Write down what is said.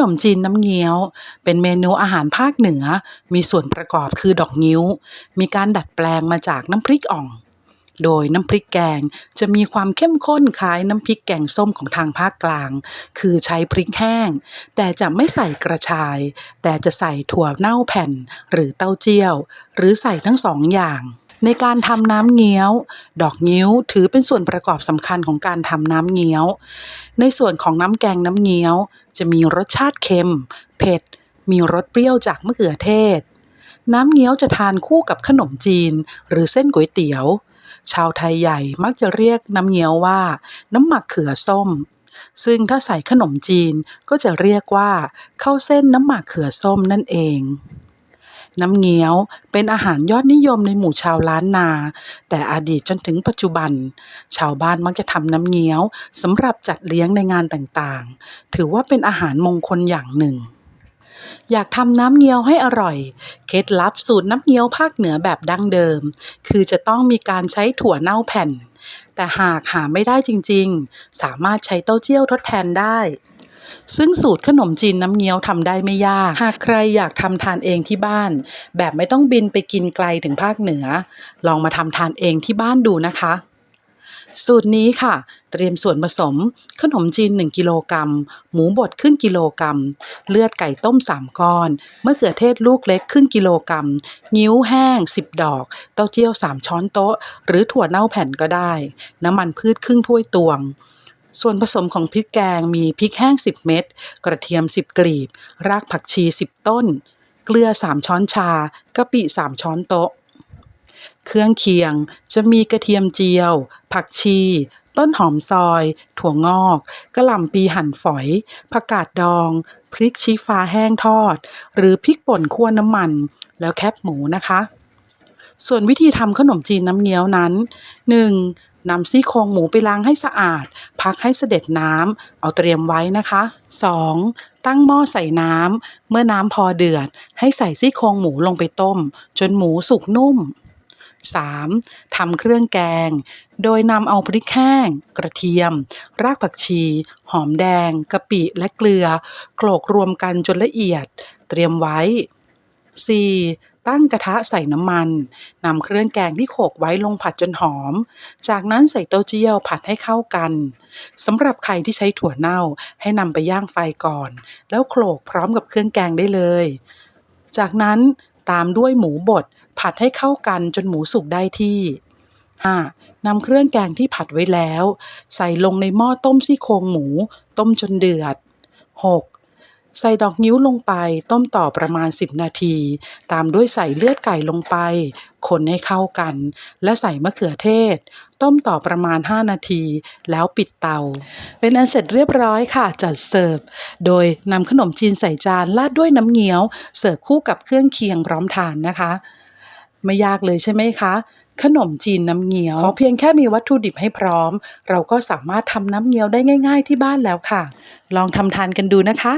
นมจีนน้ำเงี้ยว เป็นเมนูอาหารภาคเหนือ มีส่วนประกอบคือดอกงิ้ว มีการดัดแปลงมาจากน้ำพริกอ่อง โดยน้ำพริกแกงจะมีความเข้มข้นคล้ายน้ำพริกแกงส้มของทางภาคกลาง คือใช้พริกแห้ง แต่จะไม่ใส่กระชาย แต่จะใส่ถั่วเน่าแผ่น หรือเต้าเจี้ยว หรือใส่ทั้งสองอย่าง ในการทำน้ำเงี้ยว ดอกงิ้วถือเป็นส่วนประกอบสำคัญของการทำน้ำเงี้ยว ในส่วนของน้ำแกงน้ำเงี้ยว จะมีรสชาติเค็ม เผ็ด มีรสเปรี้ยวจากมะเขือเทศ น้ำเงี้ยวจะทานคู่กับขนมจีน หรือเส้นก๋วยเตี๋ยว ชาวไทยใหญ่มักจะเรียกน้ำเงี้ยวว่า น้ำหมักเขือส้มซึ่งถ้าใส่ขนมจีนก็จะเรียกว่าข้าวเส้นน้ำหมักเขือส้มนั่นเอง น้ำเงี้ยวเป็นอาหารยอดนิยมในหมู่ชาวล้านนา แต่อดีตจนถึงปัจจุบัน ชาวบ้านมักจะทำน้ำเงี้ยวสำหรับจัดเลี้ยงในงานต่างๆ ถือว่าเป็นอาหารมงคลอย่างหนึ่งอยากทำน้ำเงี้ยวให้อร่อย เคล็ดลับสูตรน้ำเงี้ยวภาคเหนือแบบดั้งเดิม คือจะต้องมีการใช้ถั่วเน่าแผ่น แต่หากหาไม่ได้จริงๆ สามารถใช้เต้าเจี้ยวทดแทนได้ ซึ่งสูตรขนมจีนน้ำเงี้ยวทำได้ไม่ยาก หากใครอยากทำทานเองที่บ้าน แบบไม่ต้องบินไปกินไกลถึงภาคเหนือ ลองมาทำทานเองที่บ้านดูนะคะ สูตรนี้ค่ะ เตรียมส่วนผสม ขนมจีน 1 กิโลกรัม หมูบดครึ่งกิโลกรัม เลือดไก่ต้ม 3 ก้อนมะเขือเทศลูกเล็กครึ่งกิโลกรัม งิ้วแห้ง 10 ดอก เต้าเจี้ยว 3 ช้อนโต๊ะ หรือถั่วเน่าแผ่นก็ได้ น้ำมันพืชครึ่งถ้วยตวง ส่วนผสมของพริกแกงมีพริกแห้ง 10 เม็ด กระเทียม 10 กลีบ รากผักชี 10 ต้น เกลือ 3 ช้อนชากะปิ 3 ช้อนโต๊ะ เครื่องเคียงจะมีกระเทียมเจียว ผักชี ต้นหอมซอย ถั่วงอกกระหล่ำปีหั่นฝอย ผักกาดดอง พริกชี้ฟ้าแห้งทอด หรือพริกป่นคั่วน้ำมัน แล้วแคบหมูนะคะส่วนวิธีทำขนมจีนน้ำเงี้ยวนั้น 1. นำซี่โครงหมูไปล้างให้สะอาด พักให้เสด็จน้ำเอาเตรียมไว้นะคะ 2. ตั้งหม้อใส่น้ำเมื่อน้ำพอเดือด ให้ใส่ซี่โครงหมูลงไปต้ม จนหมูสุกนุ่ม 3. ทำเครื่องแกง โดยนำเอาพริกแห้ง กระเทียม รากผักชี หอมแดง กะปิและเกลือ โขลกรวมกันจนละเอียด เตรียมไว้ 4. ตั้งกระทะใส่น้ำมันนำเครื่องแกงที่โขลกไว้ลงผัดจนหอม จากนั้นใส่เต้าเจี้ยวผัดให้เข้ากันสำหรับใครที่ใช้ถั่วเน่าให้นำไปย่างไฟก่อน แล้วโขลกพร้อมกับเครื่องแกงได้เลย จากนั้นตามด้วยหมูบดผัดให้เข้ากันจนหมูสุกได้ที่ 5. นำเครื่องแกงที่ผัดไว้แล้ว ใส่ลงในหม้อต้มซี่โครงหมู ต้มจนเดือด 6. ใส่ดอกนิ้วลงไปต้มต่อประมาณ 10 นาที ตามด้วยใส่เลือดไก่ลงไป คนให้เข้ากัน และใส่มะเขือเทศ ต้มต่อประมาณ 5 นาที แล้วปิดเตา เป็นอันเสร็จเรียบร้อยค่ะ จัดเสิร์ฟ โดยนำขนมจีนใส่จานราดด้วยน้ำเงี้ยว เสิร์ฟคู่กับเครื่องเคียงพร้อมทานนะคะ ไม่ยากเลยใช่ไหมคะขนมจีนน้ำเงี้ยวขอเพียงแค่มีวัตถุดิบให้พร้อม เราก็สามารถทำน้ำเงี้ยวได้ง่าย ๆ ที่บ้านแล้วค่ะ ลองทำทานกันดูนะคะ